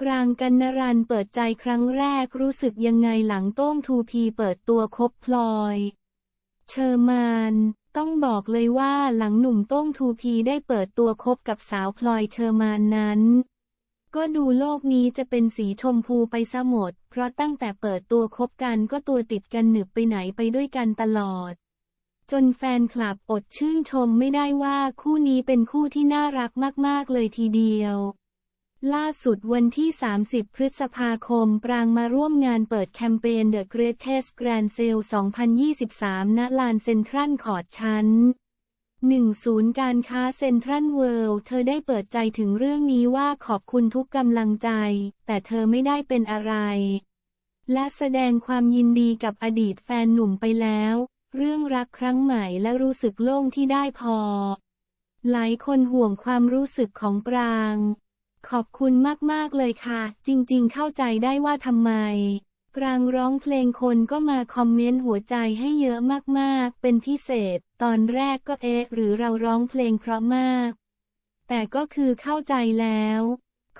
ปรางกันนรันเปิดใจครั้งแรกรู้สึกยังไงหลังโต้งทูพีเปิดตัวคบพลอย เชอร์มาน ต้องบอกเลยว่าหลังหนุ่มโต้งทูพีได้เปิดตัวคบกับสาวพลอยเชอร์มานนั้น ก็ดูโลกนี้จะเป็นสีชมพูไปซะหมด เพราะตั้งแต่เปิดตัวคบกันก็ตัวติดกันหนึบไปไหนไปด้วยกันตลอด จนแฟนคลับอดชื่นชมไม่ได้ว่าคู่นี้เป็นคู่ที่น่ารักมากๆเลยทีเดียว ล่าสุดวันที่ 30 พฤษภาคม ปรางมาร่วมงานเปิดแคมเปญ The Greatest Grand Sale 2023 ณ ลานเซ็นทรัลคอร์ดชั้นหนึ่งศูนย์การค้าเซ็นทรัลเวิลด์ เธอได้เปิดใจถึงเรื่องนี้ว่าขอบคุณทุกกำลังใจ แต่เธอไม่ได้เป็นอะไร และแสดงความยินดีกับอดีตแฟนหนุ่มไปแล้ว เรื่องรักครั้งใหม่และรู้สึกโล่งที่ได้พอ หลายคนห่วงความรู้สึกของปราง ขอบคุณมากๆเลยค่ะ จริงๆ เข้าใจได้ว่าทำไมปรางร้องเพลงคนก็มาคอมเมนต์หัวใจให้เยอะมากๆ เป็นพิเศษ ตอนแรกก็เอ๊ะหรือเราร้องเพลงเพราะมาก แต่ก็คือเข้าใจแล้ว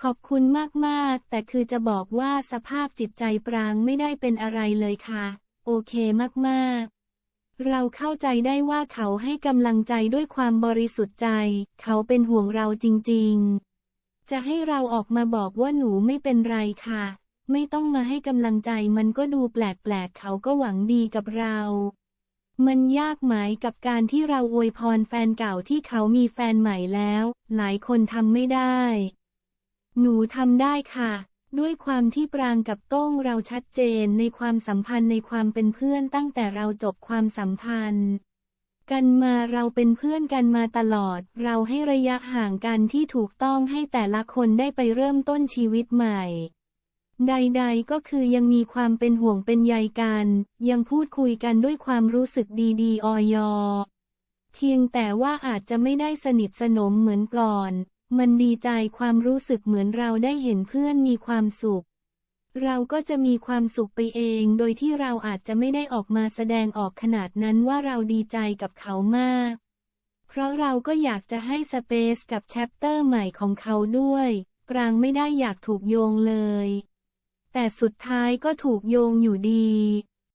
ขอบคุณมากๆ แต่คือจะบอกว่าสภาพจิตใจปรางไม่ได้เป็นอะไรเลยค่ะ โอเคมากๆเราเข้าใจได้ว่าเขาให้กำลังใจด้วยความบริสุทธิ์ใจ เขาเป็นห่วงเราจริง ๆ จะให้เราออกมาบอกว่าหนูไม่เป็นไรค่ะ ไม่ต้องมาให้กำลังใจมันก็ดูแปลกๆ เขาก็หวังดีกับเรา มันยากไหมกับการที่เราอวยพรแฟนเก่าที่เขามีแฟนใหม่แล้ว หลายคนทำไม่ได้ หนูทำได้ค่ะ ด้วยความที่ปรางกับโต้งเราชัดเจนในความสัมพันธ์ในความเป็นเพื่อนตั้งแต่เราจบความสัมพันธ์ กันมาเราเป็นเพื่อนกันมาตลอด เราให้ระยะห่างกันที่ถูกต้องให้แต่ละคนได้ไปเริ่มต้นชีวิตใหม่ ใด ๆ ก็คือยังมีความเป็นห่วงเป็นใยกัน ยังพูดคุยกันด้วยความรู้สึกดีๆ ออยเพียงแต่ว่าอาจจะไม่ได้สนิทสนมเหมือนก่อน มันดีใจความรู้สึกเหมือนเราได้เห็นเพื่อนมีความสุข เราก็จะมีความสุขไปเอง โดยที่เราอาจจะไม่ได้ออกมาแสดงออกขนาดนั้นว่าเราดีใจกับเขามาก เพราะเราก็อยากจะให้สเปซกับแชปเตอร์ใหม่ของเขาด้วยปรางไม่ได้อยากถูกโยงเลย แต่สุดท้ายก็ถูกโยงอยู่ดี